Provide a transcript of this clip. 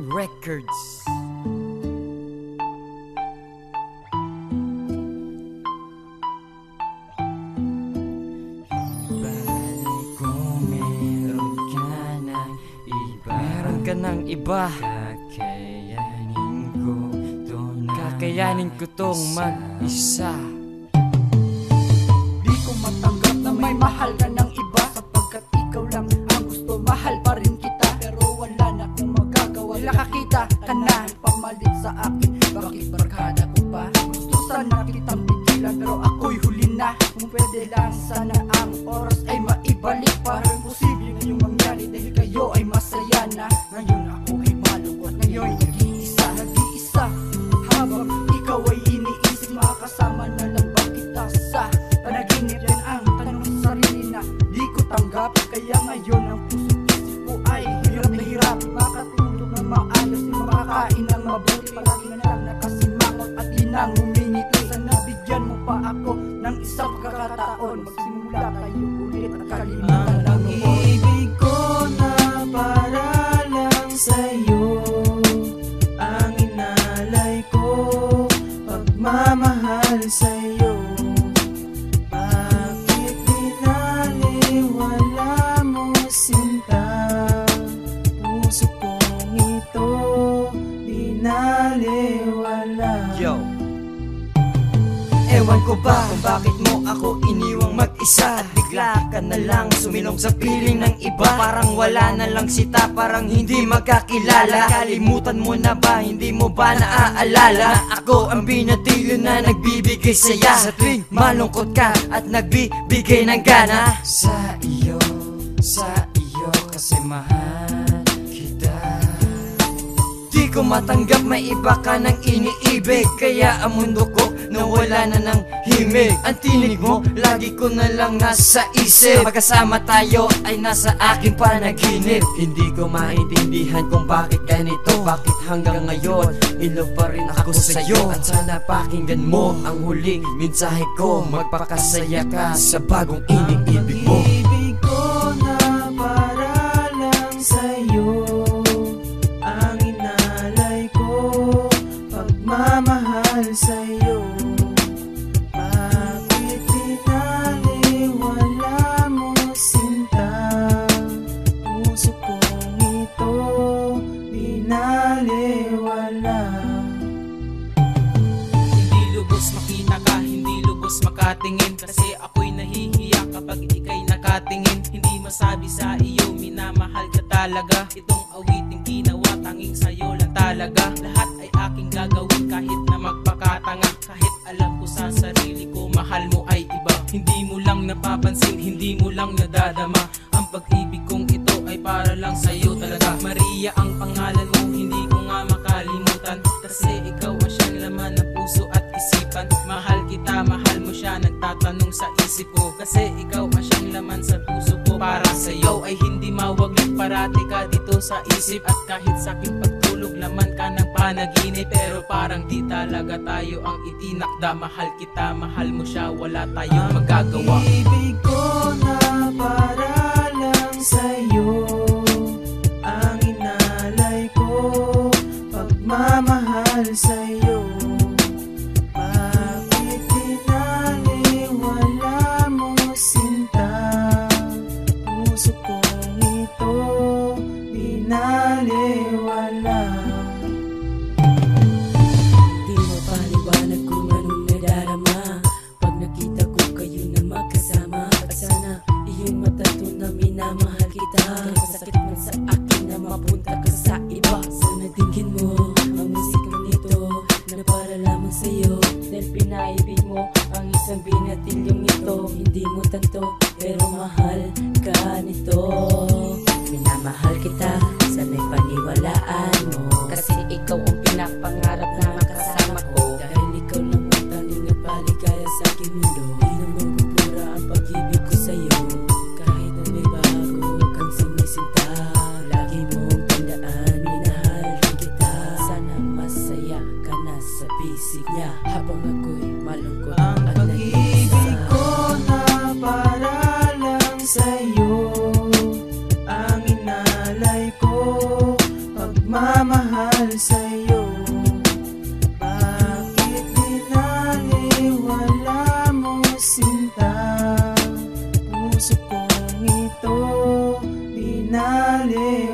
Shine Records. Meron ka ng iba. Kakayanin ko to na Kakayanin ko tong mag-isa. Di ko matanggap na may mahal ka ng Kaya ngayon ang puso-isip ko ay Hirap na hirap. Makatulog ng maayos makakain ng mabuti. Palagi na nakasimangot At inang humingiti Sana bigyan mo pa ako Ng isang pagkakataon Magsimula tayo bakit mo ako iniwang mag-isa? At bigla ka na lang sumilong sa piling ng iba. Parang wala na lang sita, parang hindi magkakilala. Kalimutan mo na ba, hindi mo ba naaalala? Na ako ang binatilo na nagbibigay saya. Sa tuwing malungkot ka at nagbibigay ng gana. Sa iyo, sa iyo kasi mahal kita. Di ko matanggap may iba ka ng iniibig. Kaya ang mundo nawala na ng himig. Ang tinig mo, lagi ko na lang nasa isip. Magkasama tayo ay nasa aking panaginip. Hindi ko maintindihan kung bakit ganito. Bakit hanggang ngayon, ilo pa rin ako sa'yo. At sana pakinggan mo ang huling mensahe ko. Magpakasaya ka sa bagong iniibig mo Hindi lubos makita ka, hindi lubos makatingin. Kasi ako'y nahihiya kapag ikay nakatingin. Hindi masabi sa iyo, minamahal ka talaga. Itong awiting ginawa, tanging sa'yo lang talaga. Lahat ay aking gagawin kahit na magpakatanga. Kahit alam ko sa sarili ko, mahal mo ay iba. Hindi mo lang napapansin, hindi mo lang nadadama. Ang pag-ibig kong ito ay para lang sa'yo talaga. Maria ang pangalan mo, hindi ko nga makalimutan. Kasi ikaw ang siyang laman ng puso at isipan Mahal kita, mahal mo siya, nagtatanong sa isip ko. Kasi ikaw ang siyang laman sa puso ko. Para sa iyo ay hindi mawaglit parati ka dito sa isip. At kahit sa aking pagtulog, laman ka ng panaginip. Pero parang di talaga tayo ang itinakda. Mahal kita, mahal mo siya, wala tayong magagawa. Pag-ibig Binaliwala Di mapaliwanag kung anong nadarama Pag nakita ko kayo na magkasama At sana iyong matato na minamahal kita. Kahit masakit man sa akin na mapunta ka sa iba. Sana tingin mo ang musikang ito Na para lamang sa'yo. Dahil pinaibig mo ang isang binatilyong ito Hindi mo tanto pero mahal ka nito. Minamahal kita, sana'y paniwalaan mo. Kasi ikaw ang pinapangarap na makasama ko. Dahil ikaw lang ang tanging nagpaligaya sa aking mundo. Di na magpupura ang pag-ibig ko sa'yo. Kahit na may bago kang sumisinta Lagi mong tandaan, minahal kita. Sana masaya ka na sa bisig niya. Habang ako'y Nagmamahal sa'yo. Bakit pinaliwala mo sinta? Puso kong ito Binaliw